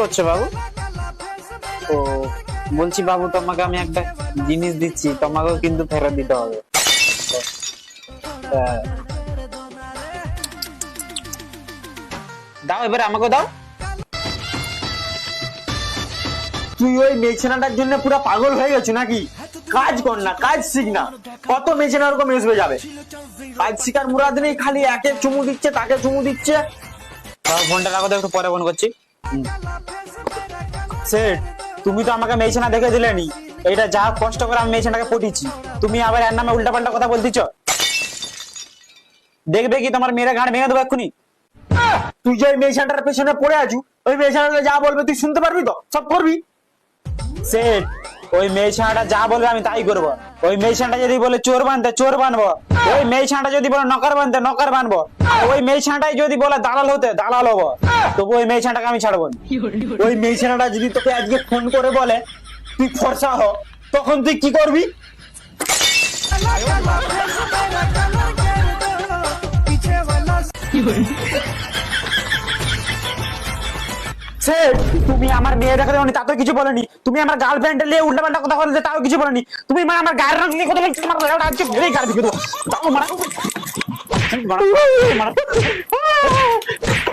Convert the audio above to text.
করছ বাবু? ও বলছি বাবু তোমাকে আমি একটা জিনিস দিচ্ছি তোমাকেও কিন্তু ফেরত দিতে হবে। দাও এবারে আমাকে দাও। তুই ওই মেছেনাটার জন্য পুরো পাগল হয়ে গেছো নাকি? কাজ কর না কাজ শিখ না। কত মেছেনা ওরকম মেসবে যাবে? কাজ শিকার মুরাদ নেই খালি একে চুমু দিচ্ছে তাকে চুমু দিচ্ছে। ফোনটা রাখো তো একটু পরে ফোন করছি। সেট, তুমি তো আমাকে মেছেনা দেখে দিলেনি। এইটা যা কষ্ট করে আমি মেয়েছেনাকে পটিয়েছি তুমি আবার এর নামে উল্টা পাল্টা কথা বলতেছ? দেখবে কি তোমার মেয়েরা গান ভেঙে দেবো এক্ষুনি? তুই যে ওই মেছেনাটার পেছনে পড়ে আছু, ওই মেছেনাটা যা বলবে তুই শুনতে পারবি তো? সব করবি? সেট, ওই মেয়ে ছানাটা যা বলবে আমি তাই করব। ওই মেয়ে ছানাটা যদি বলে চোর বানতে, চোর বানবো। ওই মেয়ে ছানাটা যদি বলে নকর বানতে, নকর বানবো। ওই মেয়ে ছানাটাই যদি বলে দালাল হতে, দালাল হব। তবু ওই মেয়ে ছানাটাকে আমি ছাড়বো। ওই মেছেনাটা যদি তোকে আজকে ফোন করে বলে, তুই ফর্সা হ, তখন তুই কি করবি? তুমি আমার মেয়ে দেখা দেওনি তাতেও কিছু বলেনি। তুমি আমার গার্লফ্রেন্ড নিয়ে উল্টা পাল্টা কথা বলতে তাও কিছু বলেনি। তুমি মানে আমার গায়ের রং নিয়ে কথা বলছো আমার লেওটা আজকে ভেবেই গাড়ি দিকে দেবো তাও মারা। মারা।